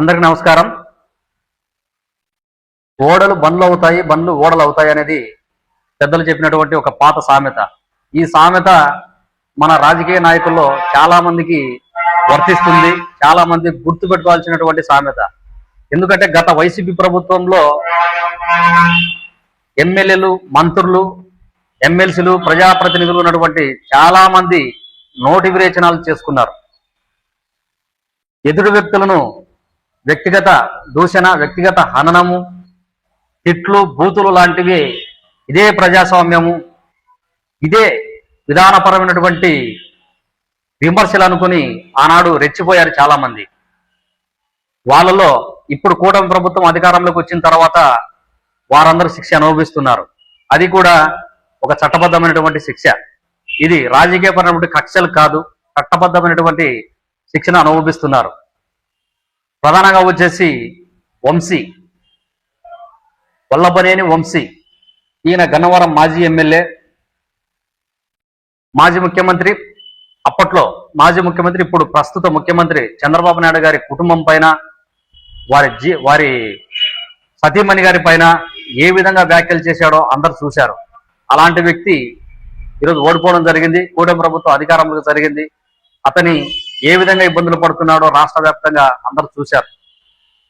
అందరికి నమస్కారం. ఓడలు బండ్లు అవుతాయి బండ్లు ఓడలు అవుతాయి అనేది పెద్దలు చెప్పినటువంటి ఒక పాత సామెత. ఈ సామెత మన రాజకీయ నాయకుల్లో చాలా మందికి వర్తిస్తుంది చాలా మంది గుర్తుపెట్టుకోవాల్సినటువంటి సామెత. ఎందుకంటే గత వైసీపీ ప్రభుత్వంలో ఎమ్మెల్యేలు మంత్రులు ఎమ్మెల్సీలు ప్రజాప్రతినిధులు ఉన్నటువంటి చాలా మంది నోటి విరేచనాలు చేసుకున్నారు. ఎదుటి వ్యక్తులను వ్యక్తిగత దూషణ వ్యక్తిగత హననము తిట్లు బూతులు లాంటివి ఇదే ప్రజాస్వామ్యము. ఇదే విధానపరమైనటువంటి విమర్శలు అనుకుని ఆనాడు రెచ్చిపోయారు చాలామంది. వాళ్ళలో ఇప్పుడు కూటమి ప్రభుత్వం అధికారంలోకి వచ్చిన తర్వాత వారందరూ శిక్ష అనుభవిస్తున్నారు. అది కూడా ఒక చట్టబద్ధమైనటువంటి శిక్ష. ఇది రాజకీయపరమైనటువంటి కక్షలు కాదు చట్టబద్ధమైనటువంటి శిక్షణ అనుభవిస్తున్నారు. ప్రధానంగా వచ్చేసి వంశీ. వల్లభనేని వంశీ. ఈయన గన్నవరం మాజీ ఎమ్మెల్యే మాజీ ముఖ్యమంత్రి. అప్పట్లో మాజీ ముఖ్యమంత్రి ఇప్పుడు ప్రస్తుత ముఖ్యమంత్రి చంద్రబాబు నాయుడు గారి కుటుంబం పైన వారి జీ వారి సతీమణి గారి పైన ఏ విధంగా వ్యాఖ్యలు చేశాడో అందరు చూశారు. అలాంటి వ్యక్తి ఈరోజు ఓడిపోవడం జరిగింది. కూటమి ప్రభుత్వం అధికారంలో జరిగింది. అతని ఏ విధంగా ఇబ్బందులు పడుతున్నాడో రాష్ట్ర వ్యాప్తంగా అందరూ చూశారు.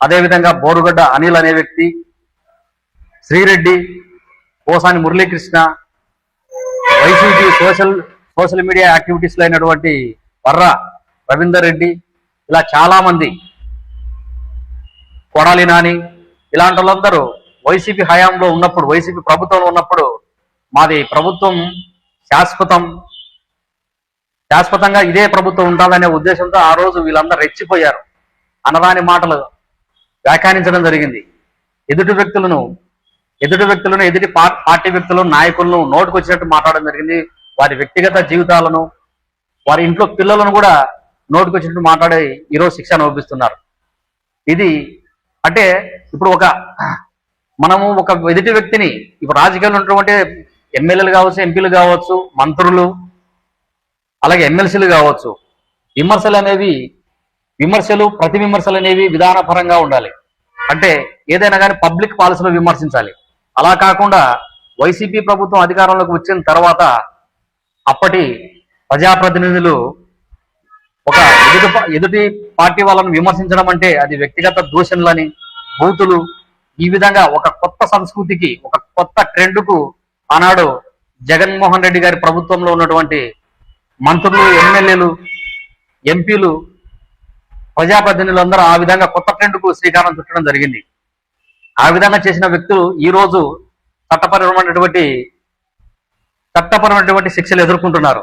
అదేవిధంగా బోరుగడ్డ అనిల్ అనే వ్యక్తి Sri Reddy Kosani Muralikrishna YCP social social media యాక్టివిటీస్లో అయినటువంటి వర్ర రవీందర్ రెడ్డి ఇలా చాలామంది కొడాలి నాని ఇలాంటి వాళ్ళందరూ వైసీపీ హయాంలో ఉన్నప్పుడు వైసీపీ ప్రభుత్వంలో ఉన్నప్పుడు మాది ప్రభుత్వం శాశ్వతం శాశ్వతంగా ఇదే ప్రభుత్వం ఉండాలనే ఉద్దేశంతో ఆ రోజు వీళ్ళందరూ రెచ్చిపోయారు. అనరాని మాటలు వ్యాఖ్యానించడం జరిగింది. ఎదుటి వ్యక్తులను ఎదుటి వ్యక్తులను ఎదుటి పార్టీ వ్యక్తులను నాయకులను నోటుకు వచ్చినట్టు మాట్లాడడం జరిగింది. వారి వ్యక్తిగత జీవితాలను వారి ఇంట్లో పిల్లలను కూడా నోటుకు వచ్చినట్టు మాట్లాడి ఈరోజు శిక్ష అనుభవిస్తున్నారు. ఇది అంటే ఇప్పుడు ఒక మనము ఒక ఎదుటి వ్యక్తిని ఇప్పుడు రాజకీయాలు ఉన్నటువంటి ఎమ్మెల్యేలు కావచ్చు ఎంపీలు కావచ్చు మంత్రులు అలాగే ఎమ్మెల్సీలు కావచ్చు. విమర్శలు అనేవి విమర్శలు ప్రతి విమర్శలు అనేవి విధానపరంగా ఉండాలి. అంటే ఏదైనా కానీ పబ్లిక్ పాలసీలో విమర్శించాలి. అలా కాకుండా వైసీపీ ప్రభుత్వం అధికారంలోకి వచ్చిన తర్వాత అప్పటి ప్రజాప్రతినిధులు ఒక ఎదుటి ఎదుటి పార్టీ వాళ్ళను విమర్శించడం అంటే అది వ్యక్తిగత దూషణలని బూతులు. ఈ విధంగా ఒక కొత్త సంస్కృతికి ఒక కొత్త ట్రెండ్కు ఆనాడు జగన్మోహన్ రెడ్డి గారి ప్రభుత్వంలో ఉన్నటువంటి మంత్రులు ఎమ్మెల్యేలు ఎంపీలు ప్రజాప్రతినిధులు అందరూ ఆ విధంగా కొత్త ట్రెండ్కు శ్రీకారం చుట్టడం జరిగింది. ఆ విధంగా చేసిన వ్యక్తులు ఈ రోజు చట్టపరమైనటువంటి చట్టపరమైనటువంటి శిక్షలు ఎదుర్కొంటున్నారు.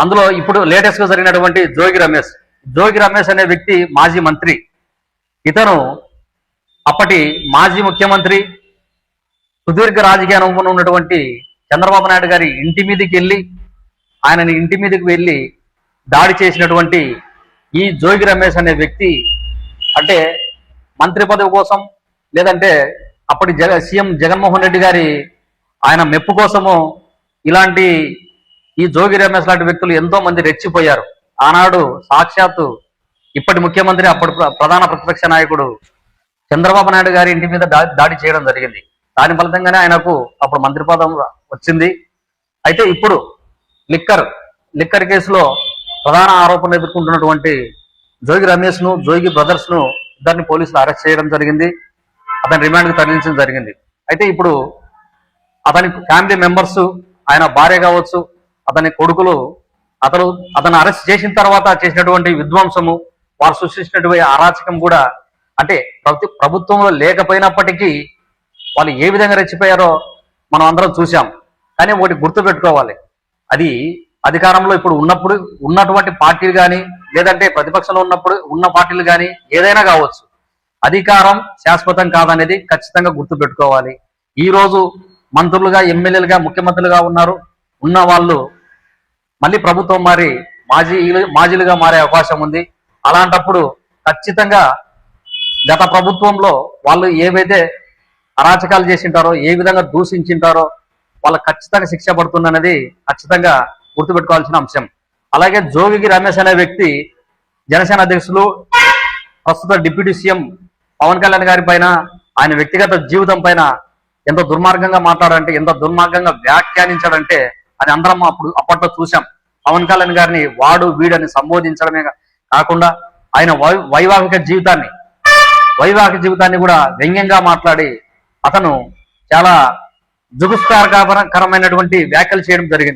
అందులో ఇప్పుడు లేటెస్ట్గా జరిగినటువంటి జోగి రమేష్. జోగి రమేష్ అనే వ్యక్తి మాజీ మంత్రి. ఇతను అప్పటి మాజీ ముఖ్యమంత్రి సుదీర్ఘ రాజకీయ అనుభవం ఉన్నటువంటి చంద్రబాబు నాయుడు గారి ఇంటి మీదకి వెళ్ళి ఆయనని ఇంటి మీదకి వెళ్ళి దాడి చేసినటువంటి ఈ జోగి రమేష్ అనే వ్యక్తి అంటే మంత్రి పదవి కోసం లేదంటే అప్పటి జగ సీఎం జగన్మోహన్ రెడ్డి గారి ఆయన మెప్పు కోసము ఇలాంటి ఈ జోగి రమేష్ లాంటి వ్యక్తులు ఎంతో మంది రెచ్చిపోయారు. ఆనాడు సాక్షాత్తు ఇప్పటి ముఖ్యమంత్రి అప్పటి ప్ర- ప్రధాన ప్రతిపక్ష నాయకుడు చంద్రబాబు నాయుడు గారి ఇంటి మీద దాడి చేయడం జరిగింది. దాని ఫలితంగానే ఆయనకు అప్పుడు మంత్రి పదం వచ్చింది. అయితే ఇప్పుడు లిక్కర్ లిక్కర్ కేసులో ప్రధాన ఆరోపణలు ఎదుర్కొంటున్నటువంటి జోగి రమేష్ను జోగి బ్రదర్స్ను ఇద్దరిని పోలీసులు అరెస్ట్ చేయడం జరిగింది. అతని రిమాండ్ తరలించడం జరిగింది. అయితే ఇప్పుడు అతని ఫ్యామిలీ మెంబర్స్ ఆయన భార్య కావచ్చు అతని కొడుకులు అతను అతను అరెస్ట్ చేసిన తర్వాత చేసినటువంటి విధ్వంసము వారు సృష్టించినటువంటి అరాచకం కూడా అంటే ప్రతి ప్రభుత్వంలో లేకపోయినప్పటికీ వాళ్ళు ఏ విధంగా రెచ్చిపోయారో మనం అందరం చూసాం కానీ ఒకటి గుర్తు పెట్టుకోవాలి అది అధికారంలో ఇప్పుడు ఉన్నప్పుడు ఉన్నటువంటి పార్టీలు కానీ లేదంటే ప్రతిపక్షంలో ఉన్నప్పుడు ఉన్న పార్టీలు కానీ ఏదైనా కావచ్చు. అధికారం శాశ్వతం కాదనేది ఖచ్చితంగా గుర్తు పెట్టుకోవాలి ఈ రోజు మంత్రులుగా ఎమ్మెల్యేలుగా ముఖ్యమంత్రులుగా ఉన్నారు. ఉన్న వాళ్ళు మళ్ళీ ప్రభుత్వం మారి మాజీ మాజీలుగా మారే అవకాశం ఉంది. అలాంటప్పుడు ఖచ్చితంగా గత ప్రభుత్వంలో వాళ్ళు ఏవైతే అరాచకాలు చేసింటారో ఏ విధంగా దూషించింటారో వాళ్ళ ఖచ్చితంగా శిక్ష పడుతుందన్నది ఖచ్చితంగా గుర్తుపెట్టుకోవాల్సిన అంశం. అలాగే జోగికి రమేష్ అనే వ్యక్తి జనసేన అధ్యక్షులు ప్రస్తుత డిప్యూటీ సీఎం పవన్ కళ్యాణ్ గారి పైన ఆయన వ్యక్తిగత జీవితం పైన ఎంత దుర్మార్గంగా మాట్లాడంటే ఎంత దుర్మార్గంగా వ్యాఖ్యానించాడంటే అది అందరం అప్పుడు అప్పట్లో చూసాం పవన్ కళ్యాణ్ గారిని వాడు వీడని సంబోధించడమే కాకుండా ఆయన వై- వైవాహిక జీవితాన్ని వైవాహిక జీవితాన్ని కూడా వ్యంగ్యంగా మాట్లాడి అతను చాలా జుగుస్కారకరమైనటువంటి వ్యాఖ్యలు చేయడం జరిగింది.